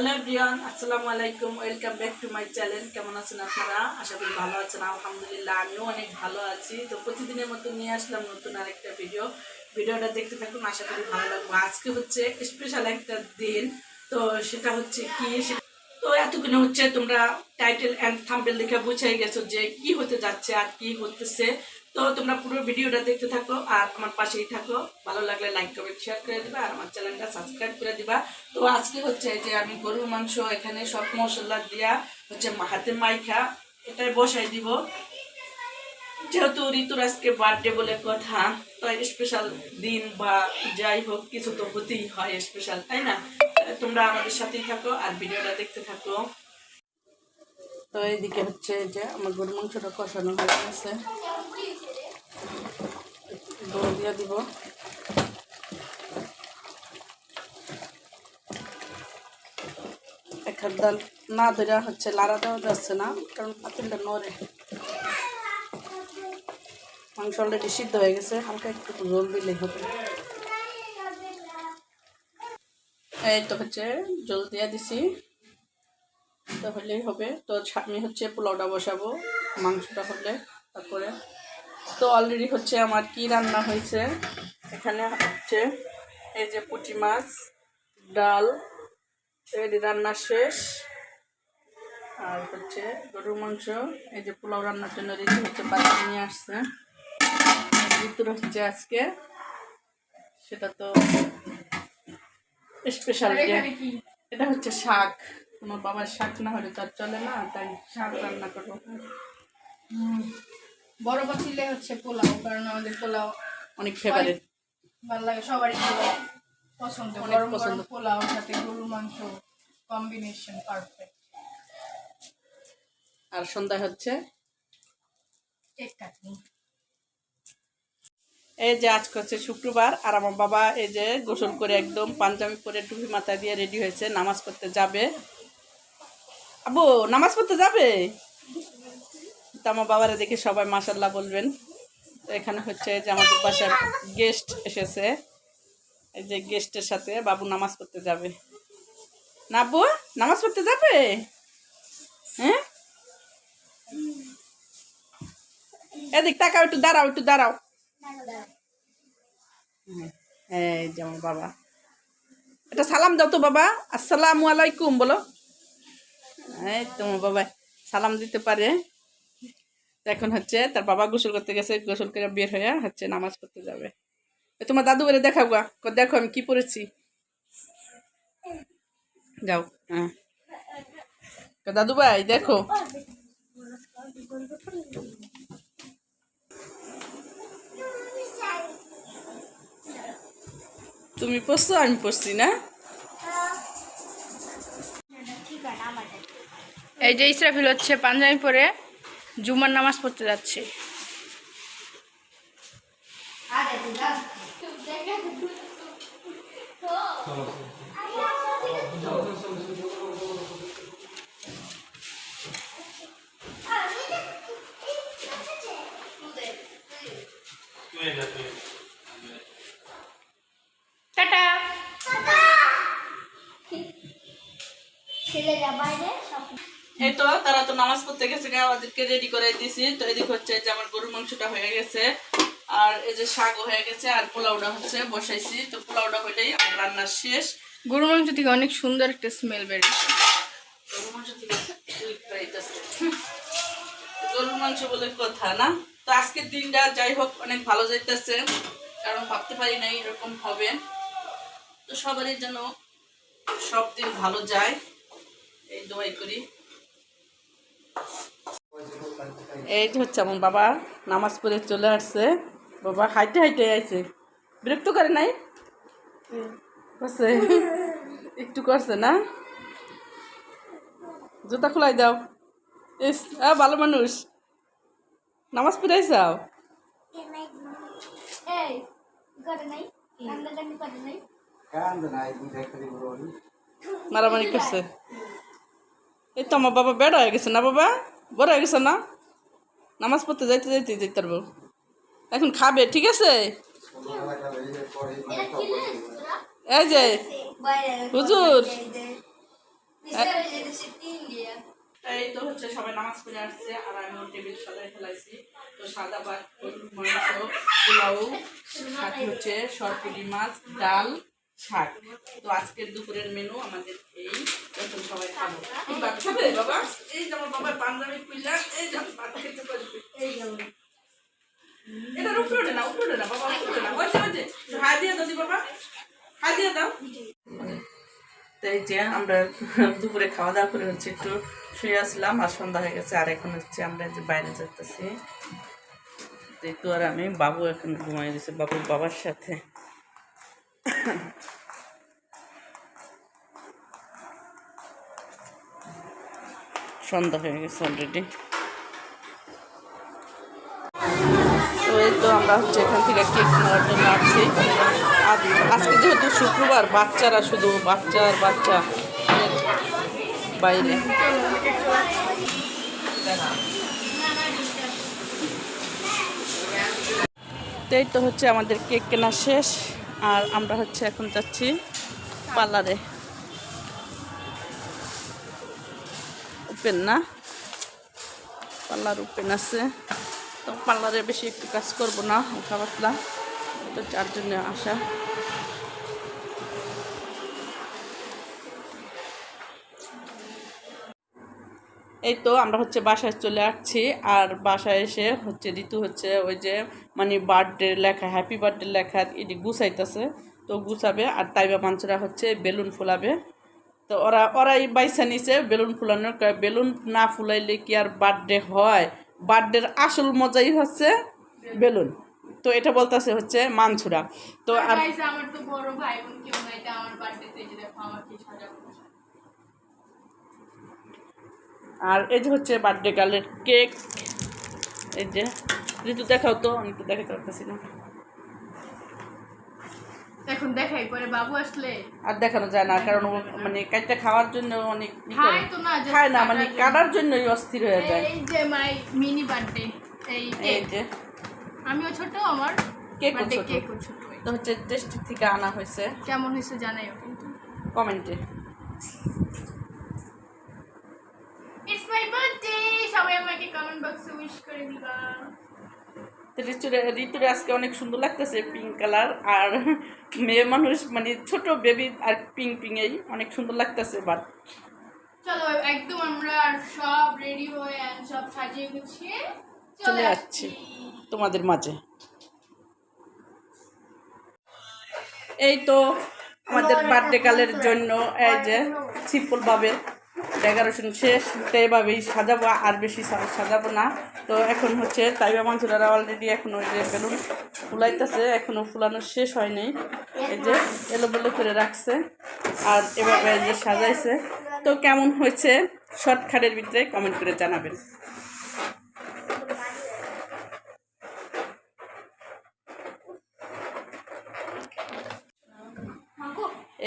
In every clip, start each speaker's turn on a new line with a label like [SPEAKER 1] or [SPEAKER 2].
[SPEAKER 1] Hello everyone আসসালামু আলাইকুম welcome back to my channel কেমন আছেন আপনারা? আশা করি ভালো আছেন, আলহামদুলিল্লাহ আমিও অনেক ভালো আছি। তো প্রতিদিনের মতো নিয়ে আসলাম নতুন আরেকটা ভিডিও ভিডিওটা দেখতে থাকুন, আশা করি ভালো লাগবো। আজকে হচ্ছে স্পেশাল একটা দিন, তো সেটা হচ্ছে কি? তো এতক্ষণে হচ্ছে তোমরা টাইটেল অ্যান্ড থাম্বেল দেখে বুঝে গেছো যে কি হতে যাচ্ছে আর কি হতেছে। তো তোমরা পুরো ভিডিওটা দেখতে থাকো আর আমার পাশেই থাকো। ভালো লাগলে লাইক কমেন্ট শেয়ার করে দিবা আর আমার চ্যানেলটা সাবস্ক্রাইব করে দিবা। তো আজকে হচ্ছে যে আমি গরুর মাংস এখানে সব মশলা দিয়া হচ্ছে হাতে মাইখা এটাই বসাই দিব। যেহেতু ঋতুর আজকে বার্থডে বলে কথা তো স্পেশাল দিন বা যাই হোক কিছু তো হতেই হয় স্পেশাল তাই না? তোমরা আমাদের সাথেই থাকো আর ভিডিওটা দেখতে থাকো। তো এইদিকে হচ্ছে যে আমার গরুর মাংসটা কষানো হয়ে গেছে। গরু দিয়ে দিব। হাত ডাল না ধরে হচ্ছে লাড়া দেওয়া যাচ্ছে না, কারণ পাতিলটা নড়ে। মাংস অলরেডি সিদ্ধ হয়ে গেছে, হালকা একটু জল দিলেই হবে। এই তো হচ্ছে জল দিয়ে দিছি। তাহলেই হবে। তো আমি হচ্ছে পোলাওটা বসাবো, মাংসটা হলে, তারপরে তো অলরেডি হচ্ছে আমার কি রান্না হয়েছে? এখানে হচ্ছে এই যে পুঁটি মাছ ডাল এটি রান্না শেষ। আর হচ্ছে গরুর মাংস এই যে পোলাও রান্নার জন্য রেডি হচ্ছে বাচ্চা নিয়ে আসছে। ভিতরে হচ্ছে আজকে সেটা তো স্পেশাল এটা হচ্ছে শাক। তোমার বাবার শাক না হলে তো আর চলে না তাই শাক রান্না করব।
[SPEAKER 2] বড় পাতিলে হচ্ছে পোলাও কারণ আমাদের পোলাও
[SPEAKER 1] অনেক ফেভারিট
[SPEAKER 2] ভালো লাগে সবারই পছন্দ গরম
[SPEAKER 1] পছন্দ।
[SPEAKER 2] গরম পোলাও সাথে গরুর মাংস কম্বিনেশন পারফেক্ট
[SPEAKER 1] আর সন্ধ্যায় হচ্ছে?
[SPEAKER 2] কেক
[SPEAKER 1] এই যে আজকে হচ্ছে শুক্রবার আর আমার বাবা এই যে গোসল করে একদম পাঞ্জাবি পরে টুপি মাথায় দিয়ে রেডি হয়েছে নামাজ পড়তে যাবে। আবু নামাজ পড়তে যাবে? তো আমার বাবারা দেখে সবাই মাসাল্লাহ বলবেন। এখানে হচ্ছে যে আমাদের বাসার গেস্ট এসেছে। এই যে গেস্টের সাথে বাবু নামাজ পড়তে যাবে। না আব্বু নামাজ পড়তে যাবে? হ্যাঁ? এদিক তাকাও একটু দাঁড়াও একটু দাঁড়াও। হ্যাঁ, এই বাবা। এটা সালাম দাও তো বাবা। আসসালামু আলাইকুম বলো। এই তোমার বাবা সালাম দিতে পারে। এখন হচ্ছে তার বাবা গোসল করতে গেছে গোসল করে বের হয়ে হচ্ছে নামাজ পড়তে যাবে। তোমার দাদু বলে দেখাও গা কো দেখো আমি কি পড়েছি। যাও হ্যাঁ। দাদু ভাই দেখো। তুমি পড়ছো আমি পড়ছি না?
[SPEAKER 2] এই যে ইসরাফিল হচ্ছে পাঞ্জাবি পরে। জুমার নামাজ পড়তে যাচ্ছে। টাটা।
[SPEAKER 3] ছেলেরা বাইরে?
[SPEAKER 1] এই তো তারা তো নামাজ পড়তে গেছে ওদেরকে রেডি করে দিছি। তো এদিক হচ্ছে যে আমার গরুর মাংসটা হয়ে গেছে। আর এই যে শাকও হয়ে গেছে আর পোলাওটা হচ্ছে বসাইছি। তো পোলাওটা হইলেই আমার রান্না শেষ।
[SPEAKER 2] গরুর মাংস থেকে অনেক সুন্দর একটা স্মেল বেরিয়েছে
[SPEAKER 1] গরুর মাংস থেকে। গরুর মাংস বলে কথা না। তো আজকের দিনটা যাই হোক অনেক ভালো যাইতেছে। কারণ ভাবতে পারি না এরকম হবে। তো সবারই যেন সব দিন ভালো যায়। এই দোয়াই করি। এই যে হচ্ছে আমার বাবা নামাজ পড়ে চলে আসছে। বাবা হাইটে হাইটে আইছে। বিরক্ত করে নাই? করছে। একটু করছে না? জুতা খোলাই দাও। ইস ভালো মানুষ। নামাজ পড়ে আইসাও
[SPEAKER 3] এই করে নাই? কান্দাকান্দি করে নাই?
[SPEAKER 1] মারামারি করছে। এই তো আমার বাবা বেড়া হয়ে গেছে না বাবা? বড় হয়ে গেছে না? নামাজ পড়তে যাইতে যাইতে যেতে পারব। এখন খাবে, ঠিক আছে? এই যে, হুজুর। এই তো হচ্ছে সবাই নামাজ পড়ে আসছে, আর আমি টেবিল সাজাই ফেলাইছি। তো সাদা ভাত, গরুর মাংস, পোলাও, সাথে হচ্ছে সরপুরি মাছ, ডাল, শাক। তো আজকের দুপুরের মেনু আমাদের এই এখন সবাই খাব। এই খাবে? বাবা? এই যে আমার বাবা পাঞ্জাবি খুললা এই যে আমি ভাত খেতে পারবে। এই যেমন এটা উপরে না উপরে না বাবা উপরে না ওই যে হাই দিয়ে দাও বাবা। হাই দিয়ে দাও। তো এই যে আমরা দুপুরে খাওয়া দাওয়া করে হচ্ছে একটু শুয়ে আসলাম আর সন্ধ্যা হয়ে গেছে আর এখন হচ্ছে আমরা যে বাইরে যেতেছি তো আর আমি বাবু এখন ঘুমাই দিছে বাবুর বাবার সাথে। সন্ধ্যা হয়ে গেছে অলরেডি তো তো আমরা হচ্ছে এখান থেকে কেক নেওয়ার জন্য আসছি। আজকে যেহেতু শুক্রবার, বাচ্চারা শুধু বাচ্চা আর বাচ্চা বাইরে। এই তো হচ্ছে আমাদের কেক কেনা শেষ। আর আমরা হচ্ছে এখন যাচ্ছি পার্লারে। ওপেন না ওপেন আছে। তো পার্লারে বেশি একটু কাজ করব না হালকা পাতলা তো চার জন্য আসা। এই তো আমরা হচ্ছে বাসায় চলে আসছি, আর বাসায় এসে হচ্ছে ঋতু হচ্ছে ওই যে মানে বার্থডে লেখা, হ্যাপি বার্থডে লেখা, এটি গুছাইতেছে। তো গুছাবে, আর তাইবা মাঞ্চরা হচ্ছে বেলুন ফুলাবে। তো ওরা ওরাই বাইসা নিছে বেলুন ফুলানোর বেলুন না ফুলাইলে কি আর বার্থডে হয়? বার্থডের আসল মজাই হচ্ছে বেলুন। তো এটা বলতেছে হচ্ছে মানছুরা। তো আর
[SPEAKER 2] আমার তো বড় ভাই বোন কেউ নাই আমার বার্থডেতে যে দেখো আমার কি সাজাবো
[SPEAKER 1] আর এই যে হচ্ছে বার্থডে গার্লের কেক। এই যে ঋতু দেখাও তো আমি তো দেখাতে পারতেছি না।
[SPEAKER 2] এখন দেখাই পরে বাবু আসলে
[SPEAKER 1] আর দেখানো যায় না কারণ মানে কাইটা খাওয়ার জন্য অনেক
[SPEAKER 2] খায় তো না,
[SPEAKER 1] খায় না মানে
[SPEAKER 2] কাটার
[SPEAKER 1] জন্যই অস্থির হয়ে যায়।
[SPEAKER 2] এই যে মাই মিনি বার্থডে এই
[SPEAKER 1] এই যে।
[SPEAKER 2] আমিও ছোট আমার বার্থডে
[SPEAKER 1] ছোট।
[SPEAKER 2] কেকও ছোট।
[SPEAKER 1] তো হচ্ছে টেস্টি থেকে আনা হয়েছে।
[SPEAKER 2] কেমন হয়েছে জানাইও কিন্তু।
[SPEAKER 1] কমেন্টে।
[SPEAKER 2] ইটস মাই বার্থডে সবাই আমাকে কমেন্ট বক্সে উইশ করে দিবা।
[SPEAKER 1] তো ঋতুরে ঋতুরে আজকে অনেক সুন্দর লাগতেছে পিঙ্ক কালার আর মেয়ে মানুষ মানে ছোট বেবি আর পিঙ্ক পিঙ্কেই অনেক সুন্দর লাগতেছে বাট
[SPEAKER 2] চলো একদম আমরা সব রেডি হয়ে সব সাজিয়ে গুছিয়ে
[SPEAKER 1] চলে যাচ্ছি তোমাদের মাঝে। এই তো আমাদের বার্থডে কালের জন্য এই যে সিম্পল ভাবে ডেকোরেশন শেষ তো এইভাবেই সাজাবো, আর বেশি সাজাবো না। তো এখন হচ্ছে তাইবা মাংসরা অলরেডি এখন ওই যে বেলুন ফুলাইতেছে। এখনও ফুলানো শেষ হয়নি। এই যে এলোবেলো করে রাখছে। আর এভাবে যে সাজাইছে। তো কেমন হয়েছে? শর্টকাটের ভিতরে কমেন্ট করে জানাবেন।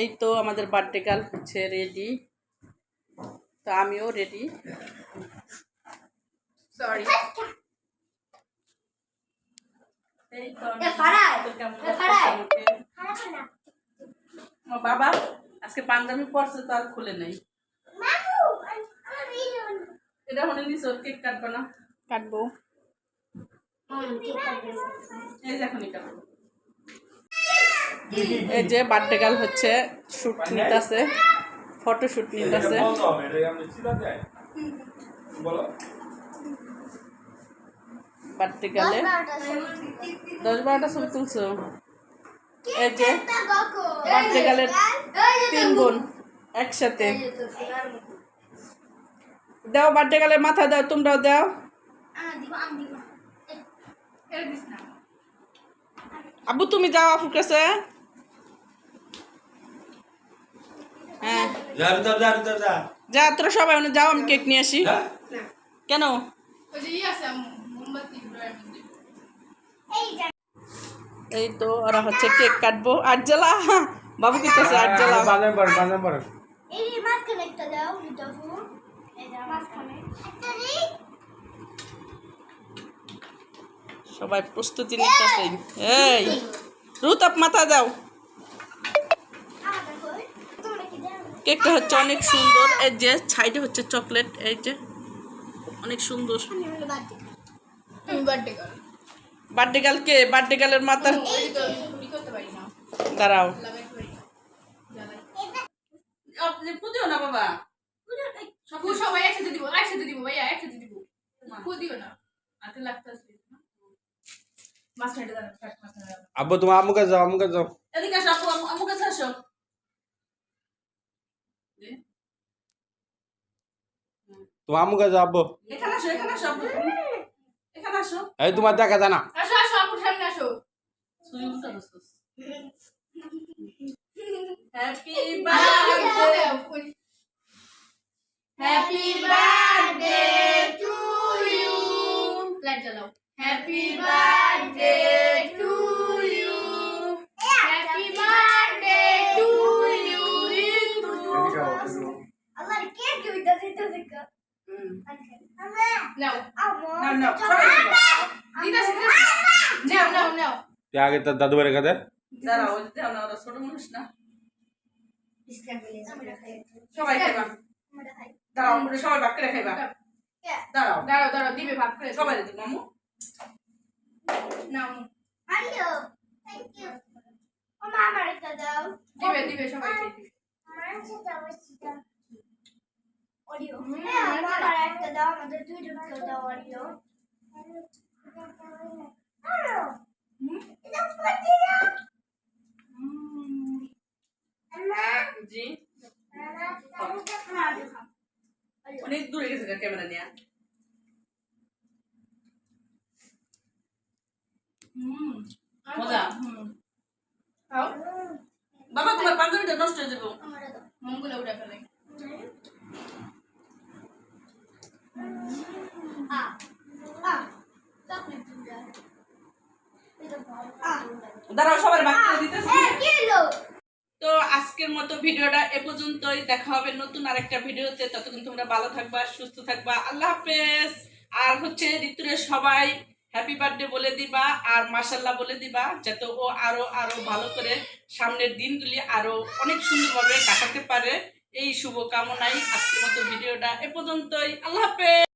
[SPEAKER 1] এই তো আমাদের বার্থডে গার্ল হচ্ছে রেডি তো আমিও রেডি
[SPEAKER 2] সরি
[SPEAKER 1] বাবা আজকে পাঞ্জাবি পরছে তো আর খুলে নেই।
[SPEAKER 3] মামু আমি
[SPEAKER 1] এটা মনে নিস কেক কাটবে না?
[SPEAKER 2] কাটবো।
[SPEAKER 1] এই যে এখনই কাটবো। এই যে বার্থডে গার্ল হচ্ছে শুট ফটো শুট নিতেছে গার্লে দশ বারোটা ছবি তুলছো। এই যে। বার্থডে গার্লের তিন বোন একসাথে। দাও বার্থডে গার্লের মাথা দাও তোমরাও দাও। আব্বু তুমি যাও আপুর কাছে হ্যাঁ
[SPEAKER 4] যা
[SPEAKER 1] তোরা সবাই ওখানে যাও আমি কেক নিয়ে আসি। কেন? এই তো ওরা হচ্ছে কেক কাটবো। আট জ্বালা বাবু কিতেছে আট জ্বালা
[SPEAKER 4] বাজার পর বাজার
[SPEAKER 1] সবাই প্রস্তুতি নিতেছে। এই রুতাপ মাথা দাও
[SPEAKER 3] আলাদা করে তোমরা কি দাও
[SPEAKER 1] কেকটা হচ্ছে অনেক সুন্দর। এই যে সাইডে হচ্ছে চকলেট এই যে অনেক সুন্দর।
[SPEAKER 3] বার্থডে
[SPEAKER 2] বার্থডে করো
[SPEAKER 1] বার্থডে গার্লের মাথার
[SPEAKER 2] ওই তো ই করতে পারি না।
[SPEAKER 1] দাঁড়াও
[SPEAKER 2] না
[SPEAKER 1] পুজো বাবা
[SPEAKER 2] সব সবাই একসাথে দিব একসাথে দিব ভাইয়া একসাথে দিব। ফু দিও না আতে লাগতেছে মাঝখানে দাঁড়াও ফার্স্ট মাঝখানে দাঁড়াও।
[SPEAKER 4] আব্বু তোমার আম্মুকে যাও আম্মুকে যাও।
[SPEAKER 1] এদিকে আসো আম্মু- কাছে আসো।
[SPEAKER 4] তোমার আম্মুকে যাও আব্বু
[SPEAKER 1] এখানে আসো এখানে আসো আপু। এখানে আসো।
[SPEAKER 4] এই তোমার দেখা যায় না।
[SPEAKER 2] আসো আসো আপুর সামনে আসো।
[SPEAKER 1] উল্টা বসছস happy
[SPEAKER 2] happy birthday to you light জ্বালাও happy birthday to happy birthday
[SPEAKER 3] উইটা দিতে
[SPEAKER 4] আগে তোর দাদু বাড়ি
[SPEAKER 1] যে ছোট মানুষ না? সবাই খাইবা। দাঁড়াও সবাই ভাগ করে খাইবা দাঁড়াও।
[SPEAKER 2] দাঁড়াও দাঁড়াও দিবে ভাগ করে।
[SPEAKER 1] সবাই দিদি মামু?
[SPEAKER 2] নাও।
[SPEAKER 3] হ্যালো থ্যাংক ইউ মামা আমার দাও।
[SPEAKER 2] দিবে দিবে সবাই
[SPEAKER 3] আমার দাও সেটা অডিও হ্যাঁ আমার একটা দাও আমাদের দুইজনকে দাও অডিও
[SPEAKER 1] জি। অনেক দূরে গেছে ক্যামেরা নিয়ে। বাবা, তোমার পাঞ্জাবিটা নষ্ট হয়ে যাবে।
[SPEAKER 2] মনগুলো উড়ে ফেলে
[SPEAKER 3] আ আ চকলেট দিবা এটা ভালো আ
[SPEAKER 1] দাঁড়াও সবার দিতেছি।
[SPEAKER 3] এ কি হলো
[SPEAKER 1] তো আজকের মতো ভিডিওটা এ পর্যন্তই। দেখা হবে নতুন আরেকটা ভিডিওতে। ততক্ষণ তোমরা ভালো থাকবা সুস্থ থাকবা। আল্লাহ হাফেজ। আর হচ্ছে ঋতুরে সবাই হ্যাপি বার্থডে বলে দিবা আর মাসাল্লাহ বলে দিবা যাতে ও আরও আরও ভালো করে সামনের দিনগুলি আরও অনেক সুন্দরভাবে কাটাতে পারে। এই শুভকামনাই আজকের মতো ভিডিওটা এ পর্যন্তই। আল্লাহ হাফেজ।